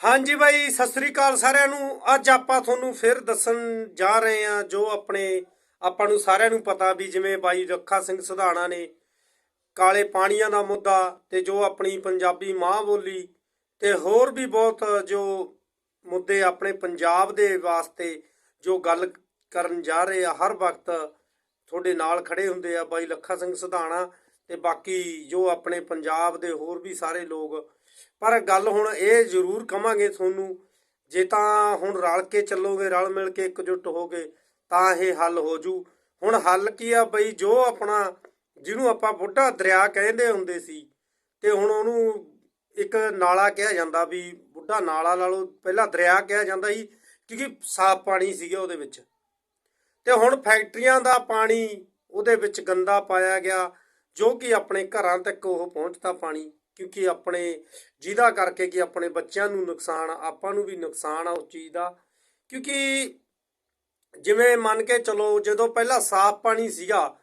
ਹਾਂਜੀ ਬਾਈ, ਸਤਿ ਸ੍ਰੀ ਅਕਾਲ ਸਾਰਿਆਂ ਨੂੰ। ਅੱਜ ਆਪਾਂ ਤੁਹਾਨੂੰ ਫਿਰ ਦੱਸਣ ਜਾ ਰਹੇ ਹਾਂ ਜੋ ਆਪਣੇ, ਆਪਾਂ ਨੂੰ ਸਾਰਿਆਂ ਨੂੰ ਪਤਾ ਵੀ ਜਿਵੇਂ ਬਾਈ ਰੱਖਾ ਸਿੰਘ ਸੁਧਾਣਾ ਨੇ ਕਾਲੇ ਪਾਣੀਆਂ ਦਾ ਮੁੱਦਾ ਤੇ ਜੋ ਆਪਣੀ ਪੰਜਾਬੀ ਮਾਂ ਬੋਲੀ ਤੇ ਹੋਰ ਵੀ ਬਹੁਤ ਜੋ ਮੁੱਦੇ ਆਪਣੇ ਪੰਜਾਬ ਦੇ ਵਾਸਤੇ ਜੋ ਗੱਲ ਕਰਨ ਜਾ ਰਹੇ ਆ, ਹਰ ਵਕਤ ਤੁਹਾਡੇ ਨਾਲ ਖੜੇ ਹੁੰਦੇ ਆ ਬਾਈ ਲੱਖਾ ਸਿੰਘ ਸੁਧਾਣਾ ਤੇ ਬਾਕੀ ਜੋ ਆਪਣੇ ਪੰਜਾਬ ਦੇ ਹੋਰ ਵੀ ਸਾਰੇ ਲੋਕ ਪਰ ਗੱਲ ਹੁਣ ਇਹ ਜ਼ਰੂਰ ਕਵਾਂਗੇ ਤੁਹਾਨੂੰ, ਜੇ ਤਾਂ ਹੁਣ ਰਲ ਕੇ ਚੱਲੋਗੇ, ਰਲ ਮਿਲ ਕੇ ਇਕਜੁੱਟ ਹੋਗੇ, ਤਾਂ ਇਹ ਹੱਲ ਹੋ ਜੂ। ਹੁਣ ਹੱਲ ਕੀ ਆ ਬਈ, ਜੋ ਆਪਣਾ, ਜਿਹਨੂੰ ਆਪਾਂ ਬੁੱਢਾ ਦਰਿਆ ਕਹਿੰਦੇ ਹੁੰਦੇ ਸੀ, ਤੇ ਹੁਣ ਉਹਨੂੰ ਇੱਕ ਨਾਲਾ ਕਿਹਾ ਜਾਂਦਾ ਵੀ ਬੁੱਢਾ ਨਾਲਾ ਨਾਲੋਂ ਪਹਿਲਾਂ ਦਰਿਆ ਕਿਹਾ ਜਾਂਦਾ ਸੀ, ਕਿਉਂਕਿ ਸਾਫ਼ ਪਾਣੀ ਸੀਗਾ ਉਹਦੇ ਵਿੱਚ। ਤੇ ਹੁਣ ਫੈਕਟਰੀਆਂ ਦਾ ਪਾਣੀ, ਉਹਦੇ ਵਿੱਚ ਗੰਦਾ ਪਾਇਆ ਗਿਆ, ਜੋ ਕਿ ਆਪਣੇ ਘਰਾਂ ਤੱਕ ਉਹ ਪਹੁੰਚਦਾ ਪਾਣੀ। ਕਿਉਂਕਿ ਆਪਣੇ, ਜਿਹਦਾ ਕਰਕੇ ਕਿ ਆਪਣੇ ਬੱਚਿਆਂ ਨੂੰ ਨੁਕਸਾਨ, ਆਪਾਂ ਨੂੰ ਵੀ ਨੁਕਸਾਨ ਆ ਉਸ ਚੀਜ਼ ਦਾ। ਕਿਉਂਕਿ ਜਿਵੇਂ ਮੰਨ ਕੇ ਚਲੋ, ਜਦੋਂ ਪਹਿਲਾਂ ਸਾਫ਼ ਪਾਣੀ ਸੀਗਾ,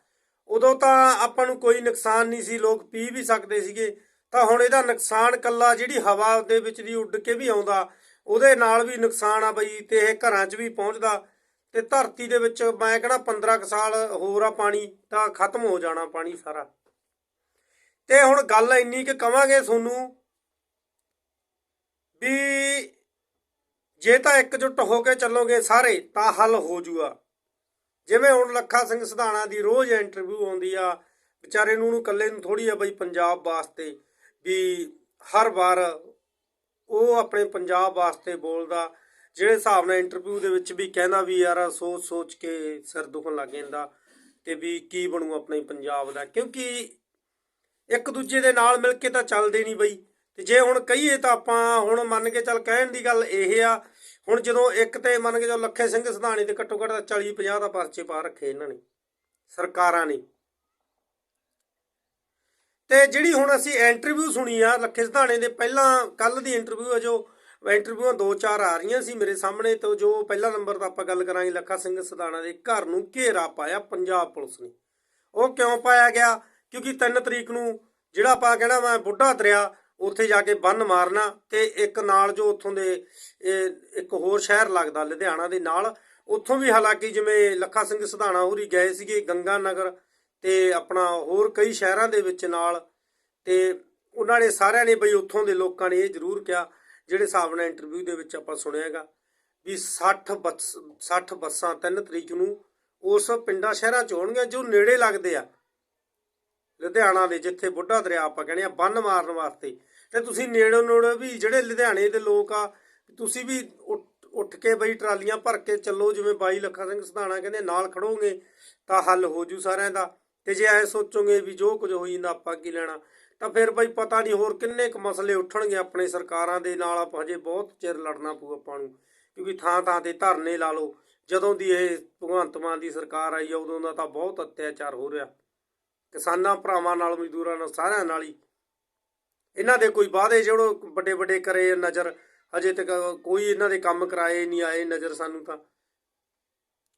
ਉਦੋਂ ਤਾਂ ਆਪਾਂ ਨੂੰ ਕੋਈ ਨੁਕਸਾਨ ਨਹੀਂ ਸੀ, ਲੋਕ ਪੀ ਵੀ ਸਕਦੇ ਸੀਗੇ। ਤਾਂ ਹੁਣ ਇਹਦਾ ਨੁਕਸਾਨ ਕੱਲਾ ਜਿਹੜੀ ਹਵਾ ਦੇ ਵਿੱਚ ਦੀ ਉੱਡ ਕੇ ਵੀ ਆਉਂਦਾ, ਉਹਦੇ ਨਾਲ ਵੀ ਨੁਕਸਾਨ ਆ ਬਈ, ਤੇ ਇਹ ਘਰਾਂ 'ਚ ਵੀ ਪਹੁੰਚਦਾ। ਤੇ ਧਰਤੀ ਦੇ ਵਿੱਚ ਮੈਂ ਕਹਣਾ 15 ਕੁ ਸਾਲ ਹੋਰ ਆ ਪਾਣੀ, ਤਾਂ ਖਤਮ ਹੋ ਜਾਣਾ ਪਾਣੀ ਸਾਰਾ। ਤੇ ਹੁਣ ਗੱਲ ਇੰਨੀ ਕਿ ਕਵਾਂਗੇ ਤੁਹਾਨੂੰ ਵੀ ਜੇ ਤਾਂ ਇਕਜੁੱਟ ਹੋ ਕੇ ਚੱਲੋਗੇ ਸਾਰੇ, ਤਾਂ ਹੱਲ ਹੋ ਜੂਗਾ। ਜਿਵੇਂ ਹੁਣ ਲੱਖਾ ਸਿੰਘ ਸਿਧਾਣਾ ਦੀ ਰੋਜ਼ ਇੰਟਰਵਿਊ ਆਉਂਦੀ ਆ, ਵਿਚਾਰੇ ਨੂੰ ਉਹਨੂੰ ਇਕੱਲੇ ਨੂੰ ਥੋੜੀ ਆ ਬਈ ਪੰਜਾਬ ਵਾਸਤੇ ਵੀ ਹਰ ਵਾਰ ਉਹ ਆਪਣੇ ਪੰਜਾਬ ਵਾਸਤੇ ਬੋਲਦਾ, ਜਿਹੜੇ ਹਿਸਾਬ ਨਾਲ ਇੰਟਰਵਿਊ ਦੇ ਵਿੱਚ ਵੀ ਕਹਿੰਦਾ ਵੀ ਯਾਰ ਸੋਚ ਸੋਚ ਕੇ ਸਿਰ ਦੁਖਣ ਲੱਗ ਜਾਂਦਾ ਤੇ ਵੀ ਕੀ ਬਣੂ ਆਪਣੇ ਪੰਜਾਬ ਦਾ, ਕਿਉਂਕਿ ਇੱਕ ਦੂਜੇ ਦੇ ਨਾਲ ਮਿਲ ਕੇ ਤਾਂ ਚੱਲਦੇ ਨਹੀਂ ਬਈ। ਤੇ ਜੇ ਹੁਣ ਕਹੀਏ ਤਾਂ ਆਪਾਂ ਹੁਣ ਮੰਨ ਕੇ ਚੱਲ ਕਹਿਣ ਦੀ ਗੱਲ ਇਹ ਆ, ਹੁਣ ਜਦੋਂ ਇੱਕ ਤੇ ਮੰਨ ਕੇ ਚੱਲ ਲੱਖੇ ਸਿੰਘ ਸਿਧਾਣੀ ਦੇ ਘੱਟੋ ਘੱਟ 40 50 ਦਾ ਪਰਚੇ ਪਾ ਰੱਖੇ ਇਹਨਾਂ ਨੇ, ਸਰਕਾਰਾਂ ਨੇ। ਤੇ ਜਿਹੜੀ ਹੁਣ ਅਸੀਂ ਇੰਟਰਵਿਊ ਸੁਣੀ ਆ, ਲੱਖੇ ਸਿਧਾਣੇ ਦੇ ਪਹਿਲਾਂ ਕੱਲ ਦੀ ਇੰਟਰਵਿਊ ਆ ਜੋ ਇੰਟਰਵਿਊਆਂ ਦੋ ਚਾਰ ਆ ਰਹੀਆਂ ਸੀ ਮੇਰੇ ਸਾਹਮਣੇ, ਤੋਂ ਜੋ ਪਹਿਲਾ ਨੰਬਰ ਤਾਂ ਆਪਾਂ ਗੱਲ ਕਰਾਂਗੇ ਲੱਖਾ ਸਿੰਘ ਸਿਧਾਣਾ ਦੇ ਘਰ ਨੂੰ ਘੇਰਾ ਪਾਇਆ ਪੰਜਾਬ ਪੁਲਿਸ ਨੇ। ਉਹ ਕਿਉਂ ਪਾਇਆ ਗਿਆ? ਕਿਉਂਕਿ 3 ਤਰੀਕ ਨੂੰ ਜਿਹੜਾ ਆਪਾਂ ਕਹਿਣਾ ਵਾ ਬੁੱਢਾ ਦਰਿਆ, ਉੱਥੇ ਜਾ ਕੇ ਬੰਨ ਮਾਰਨਾ ਤੇ ਇੱਕ ਨਾਲ ਜੋ ਉੱਥੋਂ ਦੇ, ਇਹ ਇੱਕ ਹੋਰ ਸ਼ਹਿਰ ਲੱਗਦਾ ਲੁਧਿਆਣਾ ਦੇ ਨਾਲ, ਉੱਥੋਂ ਵੀ ਹਾਲਾਂਕਿ ਜਿਵੇਂ ਲੱਖਾ ਸਿੰਘ ਸਿਧਾਣਾ ਹੋਰੀ ਗਏ ਸੀਗੇ ਗੰਗਾ ਨਗਰ ਤੇ ਆਪਣਾ ਹੋਰ ਕਈ ਸ਼ਹਿਰਾਂ ਦੇ ਵਿੱਚ ਨਾਲ ਤੇ ਉਹਨਾਂ ਨੇ ਸਾਰਿਆਂ ਨੇ ਬਈ ਉੱਥੋਂ ਦੇ ਲੋਕਾਂ ਨੇ ਇਹ ਜ਼ਰੂਰ ਕਿਹਾ, ਜਿਹੜੇ ਹਿਸਾਬ ਨਾਲ ਇੰਟਰਵਿਊ ਦੇ ਵਿੱਚ ਆਪਾਂ ਸੁਣਿਆਗਾ ਵੀ 60 ਬੱਸ 60 ਬੱਸਾਂ 3 ਤਰੀਕ ਨੂੰ ਉਸ ਪਿੰਡਾਂ, ਸ਼ਹਿਰਾਂ ਚ ਹੋਣਗੀਆਂ ਜੋ ਨੇੜੇ ਲੱਗਦੇ ਆ। ਲੁਧਿਆਣਾ ਦੇ, ਜਿੱਥੇ ਬੁੱਢਾ ਦਰਿਆ ਆਪਾਂ ਕਹਿੰਦੇ ਆ, ਬੰਨ ਮਾਰਨ ਵਾਸਤੇ। ਤੇ ਤੁਸੀਂ ਨੇੜੋ ਨੇੜੇ ਵੀ ਜਿਹੜੇ ਲੁਧਿਆਣੇ ਦੇ ਲੋਕ ਆ, ਤੁਸੀਂ ਵੀ ਉੱਠ- ਕੇ ਬਈ ਟਰਾਲੀਆਂ ਭਰ ਕੇ ਚੱਲੋ, ਜਿਵੇਂ ਬਾਈ ਲੱਖਾ ਸਿੰਘ ਸਿਧਾਣਾ ਕਹਿੰਦੇ, ਨਾਲ ਖੜੋਗੇ, ਤਾਂ ਹੱਲ ਹੋ ਜੂ ਸਾਰਿਆਂ ਦਾ। ਤੇ ਜੇ ਐ ਸੋਚੋਗੇ ਵੀ ਜੋ ਕੁਝ ਹੋਈ ਜਾਂਦਾ, ਆਪਾਂ ਕੀ ਲੈਣਾ? ਤਾਂ ਫਿਰ ਬਈ ਪਤਾ ਨਹੀਂ ਹੋਰ ਕਿੰਨੇ ਕੁ ਮਸਲੇ ਉੱਠਣਗੇ ਆਪਣੇ ਸਰਕਾਰਾਂ ਦੇ ਨਾਲ, ਆਪਾਂ ਹਜੇ ਬਹੁਤ ਚਿਰ ਲੜਨਾ ਪਊ ਆਪਾਂ ਨੂੰ। ਕਿਉਂਕਿ ਥਾਂ ਥਾਂ ਤੇ ਧਰਨੇ ਲਾ ਲਓ, ਜਦੋਂ ਦੀ ਇਹ ਭਗਵੰਤ ਮਾਨ ਦੀ ਸਰਕਾਰ ਆਈ ਆ, ਉਦੋਂ ਦਾ ਤਾਂ ਬਹੁਤ ਅਤਿਆਚਾਰ ਹੋ ਰਿਹਾ। ਕਿਸਾਨਾਂ ਭਰਾਵਾਂ ਨਾਲ, ਮਜ਼ਦੂਰਾਂ ਨਾਲ, ਸਾਰਿਆਂ ਨਾਲ ਹੀ। ਇਹਨਾਂ ਦੇ ਕੋਈ ਵਾਅਦੇ ਜਿਹੜੋ ਵੱਡੇ ਵੱਡੇ ਕਰੇ ਨਜ਼ਰ। ਅਜੇ ਤੱਕ ਕੋਈ ਇਹਨਾਂ ਦੇ ਕੰਮ ਕਰਾਏ ਨਹੀਂ ਆਏ ਨਜ਼ਰ ਸਾਨੂੰ ਤਾਂ।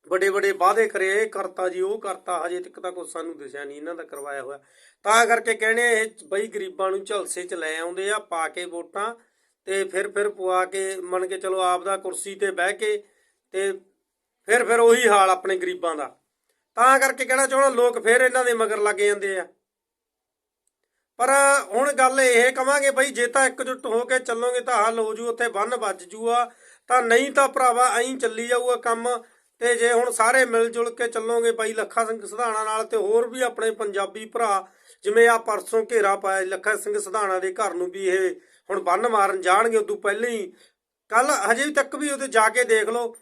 ਵੱਡੇ ਵੱਡੇ ਵਾਅਦੇ ਕਰੇ, ਇਹ ਕਰਤਾ ਜੀ, ਉਹ ਕਰਤਾ। ਹਜੇ ਤੱਕ ਤਾਂ ਕੁਝ ਸਾਨੂੰ ਦਿਸਿਆ ਨਹੀਂ, ਇਹਨਾਂ ਦਾ ਕਰਵਾਇਆ ਹੋਇਆ। ਤਾਂ ਕਰਕੇ ਕਹਿੰਦੇ ਇਹ ਬਈ ਗਰੀਬਾਂ ਨੂੰ ਝਲਸੇ 'ਚ ਲੈ ਆਉਂਦੇ ਆ, ਪਾ ਕੇ ਵੋਟਾਂ ਤੇ ਫਿਰ ਫਿਰ ਪਵਾ ਕੇ ਮੰਨ ਕੇ ਚਲੋ ਆਪ ਦਾ ਕੁਰਸੀ ਤੇ ਬਹਿ ਕੇ ਤੇ ਫਿਰ ਫਿਰ ਉਹੀ ਹਾਲ ਆਪਣੇ ਗਰੀਬਾਂ ਦਾ। ਤਾਂ ਕਰਕੇ ਕਹਿਣਾ ਚਾਹਣਾ ਲੋਕ ਫਿਰ ਇਹਨਾਂ ਦੇ ਮਗਰ ਲੱਗ ਜਾਂਦੇ ਆ। ਪਰ ਹੁਣ ਗੱਲ ਇਹ ਕਵਾਂਗੇ ਬਈ, ਜੇ ਤਾਂ ਇਕਜੁੱਟ ਹੋ ਕੇ ਚੱਲੋਗੇ ਤਾਂ ਹੱਲ ਹੋ ਜੂ, ਉੱਥੇ ਬੰਨ ਵੱਜ ਜੂਆ। ਤਾਂ ਨਹੀਂ ਤਾਂ ਭਰਾਵਾ, ਐਂ ਚੱਲੀ ਜਾਊਗਾ ਕੰਮ। ਤੇ ਜੇ ਹੁਣ ਸਾਰੇ ਮਿਲ ਜੁਲ ਕੇ ਚੱਲੋਗੇ ਬਾਈ, ਲੱਖਾ ਸਿੰਘ ਸਿਧਾਣਾ ਨਾਲ ਤੇ ਹੋਰ ਵੀ ਆਪਣੇ ਪੰਜਾਬੀ ਭਰਾ, ਜਿਵੇਂ ਆ ਪਰਸੋਂ ਘੇਰਾ ਪਾਇਆ ਲੱਖਾ ਸਿੰਘ ਸਿਧਾਣਾ ਦੇ ਘਰ ਨੂੰ ਵੀ ਇਹ ਹੁਣ ਬੰਨ ਮਾਰਨ ਜਾਣਗੇ, ਉਦੋਂ ਪਹਿਲਾਂ ਹੀ। ਕੱਲ ਹਜੇ ਤੱਕ ਵੀ ਉਹਦੇ ਜਾ ਕੇ ਦੇਖ ਲਓ,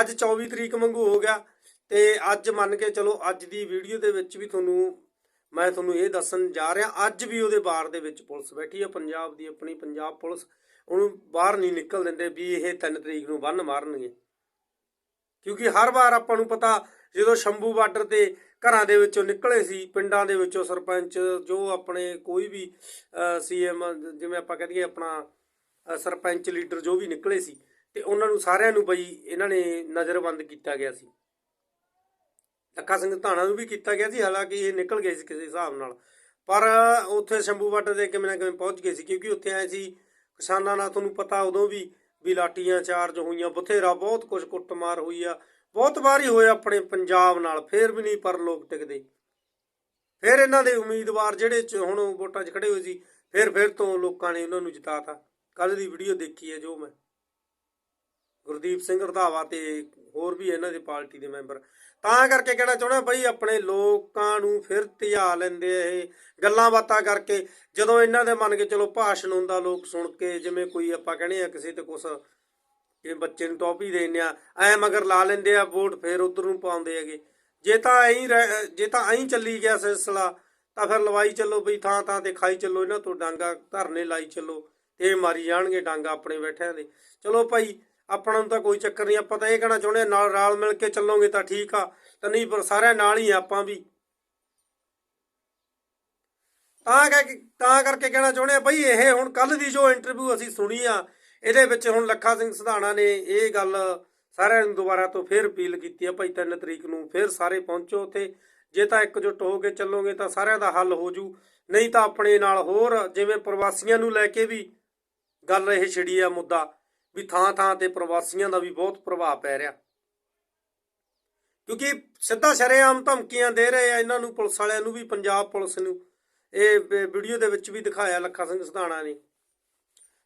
ਅੱਜ 24 ਤਰੀਕ ਵਾਂਗੂ ਹੋ ਗਿਆ। ਤੇ ਅੱਜ ਮੰਨ ਕੇ ਚਲੋ ਅੱਜ ਦੀ ਵੀਡੀਓ ਦੇ ਵਿੱਚ ਵੀ ਤੁਹਾਨੂੰ ਮੈਂ ਤੁਹਾਨੂੰ ਇਹ ਦੱਸਣ ਜਾ ਰਿਹਾ, ਅੱਜ ਵੀ ਉਹਦੇ ਬਾਰ ਦੇ ਵਿੱਚ ਪੁਲਿਸ ਬੈਠੀ ਹੈ ਪੰਜਾਬ ਦੀ ਆਪਣੀ ਪੰਜਾਬ ਪੁਲਿਸ। ਉਹਨੂੰ ਬਾਹਰ ਨਹੀਂ ਨਿਕਲ ਦਿੰਦੇ ਵੀ ਇਹ 3 ਤਰੀਕ ਨੂੰ ਬੰਨ ਮਾਰਨਗੇ। ਕਿਉਂਕਿ ਹਰ ਵਾਰ ਆਪਾਂ ਨੂੰ ਪਤਾ, ਜਦੋਂ ਸ਼ੰਭੂ ਬਾਰਡਰ ਤੇ ਘਰਾਂ ਦੇ ਵਿੱਚੋਂ ਨਿਕਲੇ ਸੀ, ਪਿੰਡਾਂ ਦੇ ਵਿੱਚੋਂ ਸਰਪੰਚ, ਜੋ ਆਪਣੇ ਕੋਈ ਵੀ ਸੀਐਮ ਜਿਵੇਂ ਆਪਾਂ ਕਹਦੇ ਆਪਣਾ ਸਰਪੰਚ, ਲੀਡਰ ਜੋ ਵੀ ਨਿਕਲੇ ਸੀ, ਤੇ ਉਹਨਾਂ ਨੂੰ ਸਾਰਿਆਂ ਨੂੰ ਬਈ ਇਹਨਾਂ ਨੇ ਨਜ਼ਰਬੰਦ ਕੀਤਾ ਗਿਆ ਸੀ। ਲੱਖਾ ਸਿੰਘ ਧਾਣਾ ਨੂੰ ਵੀ ਕੀਤਾ ਗਿਆ ਸੀ, ਹਾਲਾਂਕਿ ਇਹ ਨਿਕਲ ਗਏ ਸੀ ਕਿਸੇ ਹਿਸਾਬ ਨਾਲ। ਪਰ ਉੱਥੇ ਸ਼ੰਭੂ ਵੱਟ ਦੇ ਕਿਵੇਂ ਨਾ ਕਿਵੇਂ ਪਹੁੰਚ ਗਏ ਸੀ, ਕਿਉਂਕਿ ਉੱਥੇ ਆਏ ਸੀ, ਕਿਸਾਨਾਂ ਨਾਲ ਤੁਹਾਨੂੰ ਪਤਾ ਉਦੋਂ ਵੀ ਵੀ ਲਾਟੀਆਂ ਚਾਰਜ ਹੋਈਆਂ, ਬਥੇਰਾ ਬਹੁਤ ਕੁਝ ਕੁੱਟਮਾਰ ਹੋਈ ਆ, ਬਹੁਤ ਵਾਰੀ ਹੋਇਆ ਆਪਣੇ ਪੰਜਾਬ ਨਾਲ, ਫੇਰ ਵੀ ਨਹੀਂ ਪਰ ਲੋਕ ਟਿਕਦੇ। ਫਿਰ ਇਹਨਾਂ ਦੇ ਉਮੀਦਵਾਰ ਜਿਹੜੇ ਹੁਣ ਵੋਟਾਂ 'ਚ ਖੜੇ ਹੋਏ ਸੀ ਫਿਰ ਫਿਰ ਤੋਂ ਲੋਕਾਂ ਨੇ ਉਹਨਾਂ ਨੂੰ ਜਿਤਾਤਾ। ਕੱਲ ਦੀ ਵੀਡੀਓ ਦੇਖੀ ਹੈ ਜੋ ਮੈਂ। ਗੁਰਦੀਪ ਸਿੰਘ ਰਧਾਵਾ ਤੇ ਹੋਰ ਵੀ ਇਹਨਾਂ ਦੀ ਪਾਰਟੀ ਦੇ ਮੈਂਬਰ। ਤਾਂ ਕਰਕੇ ਕਹਿਣਾ ਚਾਹੁੰਦਾ ਬਈ ਆਪਣੇ ਲੋਕਾਂ ਨੂੰ ਫਿਰ ਧਿਆ ਲੈਂਦੇ ਇਹ ਗੱਲਾਂ ਬਾਤਾਂ ਕਰਕੇ। ਜਦੋਂ ਇਹਨਾਂ ਦੇ ਮੰਨ ਕੇ ਚਲੋ ਭਾਸ਼ਣ ਹੁੰਦਾ, ਲੋਕ ਸੁਣ ਕੇ ਜਿਵੇਂ ਕੋਈ ਆਪਾਂ ਕਹਿੰਦੇ ਆ ਕਿਸੇ ਤੇ ਕੁਛ ਕਿ ਬੱਚੇ ਨੂੰ ਟੋਪੀ ਦੇਣੇ ਆ, ਐ ਮਗਰ ਲਾ ਲੈਂਦੇ ਆ, ਵੋਟ ਫਿਰ ਉਧਰ ਨੂੰ ਪਾਉਂਦੇ ਹੈਗੇ। ਜੇ ਤਾਂ ਐਂ ਰਹਿ- ਜੇ ਤਾਂ ਐਂ ਚੱਲੀ ਗਿਆ ਸਿਲਸਿਲਾ, ਤਾਂ ਫਿਰ ਲਵਾਈ ਚੱਲੋ ਬਈ, ਥਾਂ ਥਾਂ ਤੇ ਖਾਈ ਚੱਲੋ, ਇਹਨਾਂ ਤੋਂ ਡਾਂਗਾ ਧਰਨੇ ਲਾਈ ਚੱਲੋ, ਤੇ ਇਹ ਮਾਰੀ ਜਾਣਗੇ ਡਾਂਗਾ ਆਪਣੇ ਬੈਠਿਆਂ ਦੇ। ਚਲੋ ਭਾਈ ਆਪਾਂ ਨੂੰ ਤਾਂ ਕੋਈ ਚੱਕਰ ਨਹੀਂ ਆਪਾਂ ਤਾਂ ਇਹ ਕਹਿਣਾ ਚਾਹੁੰਦੇ ਹਾਂ, ਨਾਲ ਰਲ ਮਿਲ ਕੇ ਚੱਲੋਗੇ ਤਾਂ ਠੀਕ ਆ ਤਾਂ ਨਹੀਂ ਪਰ ਸਾਰਿਆਂ ਨਾਲ ਹੀ ਆ ਆਪਾਂ ਵੀ। ਤਾਂ ਕਰਕੇ ਤਾਂ ਕਰਕੇ ਕਹਿਣਾ ਚਾਹੁੰਦੇ ਆ ਬਈ ਇਹ ਹੁਣ ਕੱਲ ਦੀ ਜੋ ਇੰਟਰਵਿਊ ਅਸੀਂ ਸੁਣੀ ਆ ਇਹਦੇ ਵਿੱਚ ਹੁਣ ਲੱਖਾ ਸਿੰਘ ਸਿਧਾਣਾ ਨੇ ਇਹ ਗੱਲ ਸਾਰਿਆਂ ਨੂੰ ਦੁਬਾਰਾ ਤੋਂ ਫੇਰ ਅਪੀਲ ਕੀਤੀ ਆ ਭਾਈ 3 ਤਰੀਕ ਨੂੰ ਫੇਰ ਸਾਰੇ ਪਹੁੰਚੋ ਉੱਥੇ ਜੇ ਤਾਂ ਇਕਜੁੱਟ ਹੋ ਕੇ ਚੱਲੋਗੇ ਤਾਂ ਸਾਰਿਆਂ ਦਾ ਹੱਲ ਹੋ ਜੂ ਨਹੀਂ ਤਾਂ ਆਪਣੇ ਨਾਲ ਹੋਰ ਜਿਵੇਂ ਪ੍ਰਵਾਸੀਆਂ ਨੂੰ ਲੈ ਕੇ ਵੀ ਗੱਲ ਇਹ ਛਿੜੀ ਆ ਮੁੱਦਾ। ਵੀ ਥਾਂ ਥਾਂ ਤੇ ਪ੍ਰਵਾਸੀਆਂ ਦਾ ਵੀ ਬਹੁਤ ਪ੍ਰਭਾਵ ਪੈ ਰਿਹਾ। ਕਿਉਂਕਿ ਸਿੱਧਾ ਸ਼ਰੇਆਮ ਧਮਕੀਆਂ ਦੇ ਰਹੇ ਆ, ਇਹਨਾਂ ਨੂੰ, ਪੁਲਿਸ ਵਾਲਿਆਂ ਨੂੰ ਵੀ, ਪੰਜਾਬ ਪੁਲਿਸ ਨੂੰ। ਇਹ ਵੀਡੀਓ ਦੇ ਵਿੱਚ ਵੀ ਦਿਖਾਇਆ ਲੱਖਾ ਸਿੰਘ ਸਿਧਾਣਾ ਨੇ।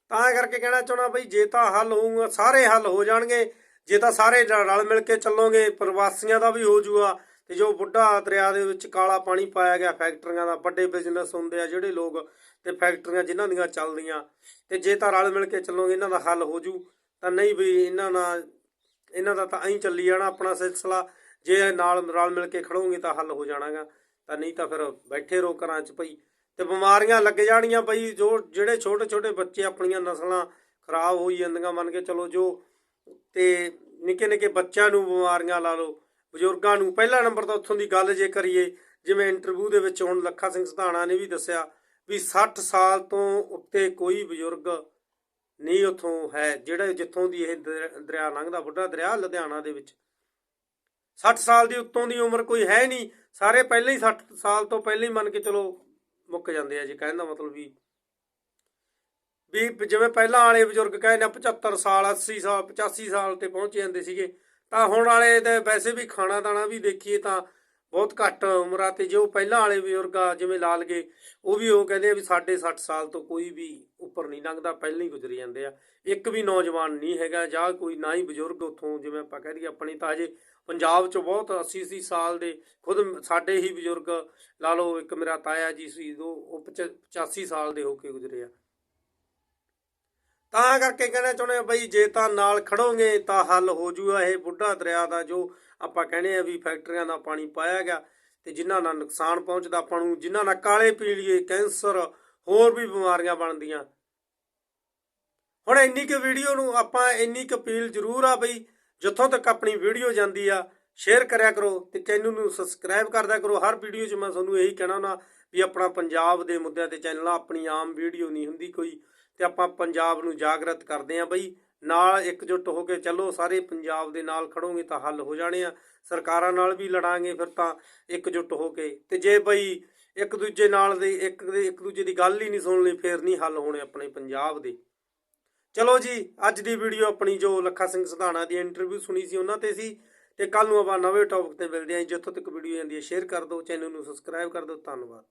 ਤਾਂ ਕਰਕੇ ਕਹਿਣਾ ਚਾਹਣਾ ਬਈ, ਜੇ ਤਾਂ ਹੱਲ ਹੋਊਗਾ, ਸਾਰੇ ਹੱਲ ਹੋ ਜਾਣਗੇ। ਜੇ ਤਾਂ ਸਾਰੇ ਰਲ ਮਿਲ ਕੇ ਚੱਲੋਗੇ, ਪ੍ਰਵਾਸੀਆਂ ਦਾ ਵੀ ਹੋ ਜੂਗਾ। ਤੇ ਜੋ ਬੁੱਢਾ ਦਰਿਆ ਦੇ ਵਿੱਚ ਕਾਲਾ ਪਾਣੀ ਪਾਇਆ ਗਿਆ, ਫੈਕਟਰੀਆਂ ਦਾ, ਵੱਡੇ ਬਿਜ਼ਨਸ ਹੁੰਦੇ ਆ ਜਿਹੜੇ ਲੋਕ ਤੇ ਫੈਕਟਰੀਆਂ ਜਿਨ੍ਹਾਂ ਦੀਆਂ ਚੱਲਦੀਆਂ। ਤੇ ਜੇ ਤਾਂ ਰਲ ਮਿਲ ਕੇ ਚੱਲੋਗੇ, ਇਹਨਾਂ ਦਾ ਹੱਲ ਹੋ ਜੂ, ਤਾਂ ਨਹੀਂ ਵੀ ਇਹਨਾਂ ਨਾਲ, ਇਹਨਾਂ ਦਾ ਤਾਂ ਐਂ ਚੱਲੀ ਜਾਣਾ ਆਪਣਾ ਸਿਲਸਿਲਾ। ਜੇ ਨਾਲ ਰਲ ਮਿਲ ਕੇ ਖੜੋਗੇ, ਤਾਂ ਹੱਲ ਹੋ ਜਾਣਾਗਾ। ਤਾਂ ਨਹੀਂ ਤਾਂ ਫਿਰ ਬੈਠੇ ਰਹੋ ਘਰਾਂ 'ਚ ਪਈ ਤੇ ਬਿਮਾਰੀਆਂ ਲੱਗ ਜਾਣੀਆਂ ਬਈ, ਜੋ ਜਿਹੜੇ ਛੋਟੇ ਛੋਟੇ ਬੱਚੇ ਆਪਣੀਆਂ ਨਸਲਾਂ ਖਰਾਬ ਹੋਈ ਜਾਂਦੀਆਂ, ਮੰਨ ਕੇ ਚਲੋ ਜੋ, ਤੇ ਨਿੱਕੇ ਨਿੱਕੇ ਬੱਚਿਆਂ ਨੂੰ ਬਿਮਾਰੀਆਂ ਲਾ ਲਓ। ਬਜ਼ੁਰਗਾਂ ਨੂੰ ਪਹਿਲਾ ਨੰਬਰ ਤਾਂ ਉੱਥੋਂ ਦੀ ਗੱਲ ਜੇ ਕਰੀਏ, ਜਿਵੇਂ ਇੰਟਰਵਿਊ ਦੇ ਵਿੱਚ ਹੁਣ ਲੱਖਾ ਸਿੰਘ ਸਧਾਣਾ ਨੇ ਵੀ ਦੱਸਿਆ ਵੀ 60 ਸਾਲ ਤੋਂ ਉੱਤੇ ਕੋਈ ਬਜ਼ੁਰਗ ਨਹੀਂ ਉੱਥੋਂ ਹੈ, ਜਿਹੜਾ ਜਿੱਥੋਂ ਦੀ ਇਹ ਦਰ- ਦਰਿਆ ਲੰਘਦਾ, ਬੁੱਢਾ ਦਰਿਆ ਲੁਧਿਆਣਾ ਦੇ ਵਿੱਚ। 60 ਸਾਲ ਦੀ ਉੱਤੋਂ ਦੀ ਉਮਰ ਕੋਈ ਹੈ ਨਹੀਂ, ਸਾਰੇ ਪਹਿਲਾਂ ਹੀ 60 ਸਾਲ ਤੋਂ ਪਹਿਲਾਂ ਹੀ ਮੰਨ ਕੇ ਚਲੋ ਮੁੱਕ ਜਾਂਦੇ ਆ ਜੀ, ਕਹਿਣ ਦਾ ਮਤਲਬ ਵੀ। ਵੀ ਜਿਵੇਂ ਪਹਿਲਾਂ ਵਾਲੇ ਬਜ਼ੁਰਗ ਕਹਿੰਦੇ ਆ 75 ਸਾਲ 80 ਸਾਲ 85 ਸਾਲ ਤੇ ਪਹੁੰਚ ਜਾਂਦੇ ਸੀਗੇ ਤਾਂ ਹੁਣ ਵਾਲੇ ਤੇ ਵੈਸੇ ਵੀ ਖਾਣਾ ਦਾਣਾ ਵੀ ਦੇਖੀਏ ਤਾਂ ਬਹੁਤ ਘੱਟ ਉਮਰਾਂ ਤੇ ਜੋ ਪਹਿਲਾਂ ਵਾਲੇ ਬਜ਼ੁਰਗ ਆ ਜਿਵੇਂ ਲਾਲ ਗਏ, ਉਹ ਵੀ ਉਹ ਕਹਿੰਦੇ ਆ ਵੀ ਸਾਡੇ 60 ਸਾਲ ਤੋਂ ਕੋਈ ਵੀ ਉੱਪਰ ਨਹੀਂ ਲੰਘਦਾ, ਪਹਿਲਾਂ ਹੀ ਗੁਜ਼ਰ ਜਾਂਦੇ ਆ। ਇੱਕ ਵੀ ਨੌਜਵਾਨ ਨਹੀਂ ਹੈਗਾ, ਜਾਂ ਕੋਈ ਨਾ ਹੀ ਬਜ਼ੁਰਗ ਉੱਥੋਂ ਜਿਵੇਂ ਆਪਾਂ ਕਹਿ ਦਈਏ ਆਪਣੀ ਤਾਂ ਅਜੇ ਪੰਜਾਬ 'ਚ ਬਹੁਤ 80 80 ਸਾਲ ਦੇ ਖੁਦ ਸਾਡੇ ਹੀ ਬਜ਼ੁਰਗ ਲਾ ਲਓ, ਇੱਕ ਮੇਰਾ ਤਾਇਆ ਜੀ ਸੀ ਉਹ ਉਹ 85 ਸਾਲ ਦੇ ਹੋ ਕੇ ਗੁਜ਼ਰੇ ਆ। ਤਾਂ ਕਰਕੇ ਕਹਿਣਾ ਚਾਹੁੰਦੇ ਆ ਬਈ ਜੇ ਤਾਂ ਨਾਲ ਖੜੋਗੇ ਤਾਂ ਹੱਲ ਹੋ ਜੂਗਾ ਇਹ ਬੁੱਢਾ ਦਰਿਆ ਦਾ ਜੋ ਆਪਾਂ ਕਹਿੰਦੇ ਆ ਵੀ ਫੈਕਟਰੀਆਂ ਦਾ ਪਾਣੀ ਪਾਇਆ ਗਿਆ ਤੇ ਜਿਨ੍ਹਾਂ ਨਾਲ ਨੁਕਸਾਨ ਪਹੁੰਚਦਾ ਆਪਾਂ ਨੂੰ, ਜਿਨ੍ਹਾਂ ਨਾਲ ਕਾਲੇ ਪੀਲੀਏ ਕੈਂਸਰ, ਹੋਰ ਵੀ ਬਿਮਾਰੀਆਂ ਬਣਦੀਆਂ। ਹੁਣ ਇੰਨੀ ਕੁ ਵੀਡੀਓ ਨੂੰ ਆਪਾਂ ਇੰਨੀ ਕੁ ਅਪੀਲ ਜ਼ਰੂਰ ਆ ਬਈ, ਜਿੱਥੋਂ ਤੱਕ ਆਪਣੀ ਵੀਡੀਓ ਜਾਂਦੀ ਆ, ਸ਼ੇਅਰ ਕਰਿਆ ਕਰੋ ਤੇ ਚੈਨਲ ਨੂੰ ਸਬਸਕ੍ਰਾਈਬ ਕਰਦਿਆ ਕਰੋ। ਹਰ ਵੀਡੀਓ 'ਚ ਮੈਂ ਤੁਹਾਨੂੰ ਇਹੀ ਕਹਿਣਾ ਨਾ ਵੀ ਆਪਣਾ ਪੰਜਾਬ ਦੇ ਮੁੱਦਿਆਂ ਤੇ ਚੈਨਲ, ਆਪਣੀ ਆਮ ਵੀਡੀਓ ਨਹੀਂ ਹੁੰਦੀ ਕੋਈ। ਤੇ ਆਪਾਂ ਪੰਜਾਬ ਨੂੰ ਜਾਗਰਤ ਕਰਦੇ ਆ ਬਈ। ਨਾਲ ਇਕਜੁੱਟ ਹੋ ਕੇ ਚੱਲੋ, ਸਾਰੇ ਪੰਜਾਬ ਦੇ ਨਾਲ ਖੜੋਗੇ ਤਾਂ ਹੱਲ ਹੋ ਜਾਣੇ ਆ। ਸਰਕਾਰਾਂ ਨਾਲ ਵੀ ਲੜਾਂਗੇ ਫਿਰ ਤਾਂ ਇਕਜੁੱਟ ਹੋ ਕੇ। ਤੇ ਜੇ ਬਈ ਇੱਕ ਦੂਜੇ ਨਾਲ ਦੇ, ਇੱਕ ਦੇ, ਇੱਕ ਦੂਜੇ ਦੀ ਗੱਲ ਹੀ ਨਹੀਂ ਸੁਣਨੀ, ਫੇਰ ਨਹੀਂ ਹੱਲ ਹੋਣੇ ਆਪਣੇ ਪੰਜਾਬ ਦੇ। ਚਲੋ ਜੀ, ਅੱਜ ਦੀ ਵੀਡੀਓ ਆਪਣੀ ਜੋ ਲੱਖਾ ਸਿੰਘ ਸਿਧਾਣਾ ਦੀ ਇੰਟਰਵਿਊ ਸੁਣੀ ਸੀ ਉਹਨਾਂ ਤੇ ਸੀ। ਤੇ ਕੱਲ ਨੂੰ ਆਪਾਂ ਨਵੇਂ ਟੌਪਿਕ ਤੇ ਮਿਲਦੇ ਹਾਂ ਜੀ। ਜਿੱਥੋਂ ਤੱਕ ਵੀਡੀਓ ਜਾਂਦੀ ਹੈ, ਸ਼ੇਅਰ ਕਰ ਦਿਓ, ਚੈਨਲ ਨੂੰ ਸਬਸਕ੍ਰਾਈਬ ਕਰ ਦਿਓ। ਧੰਨਵਾਦ।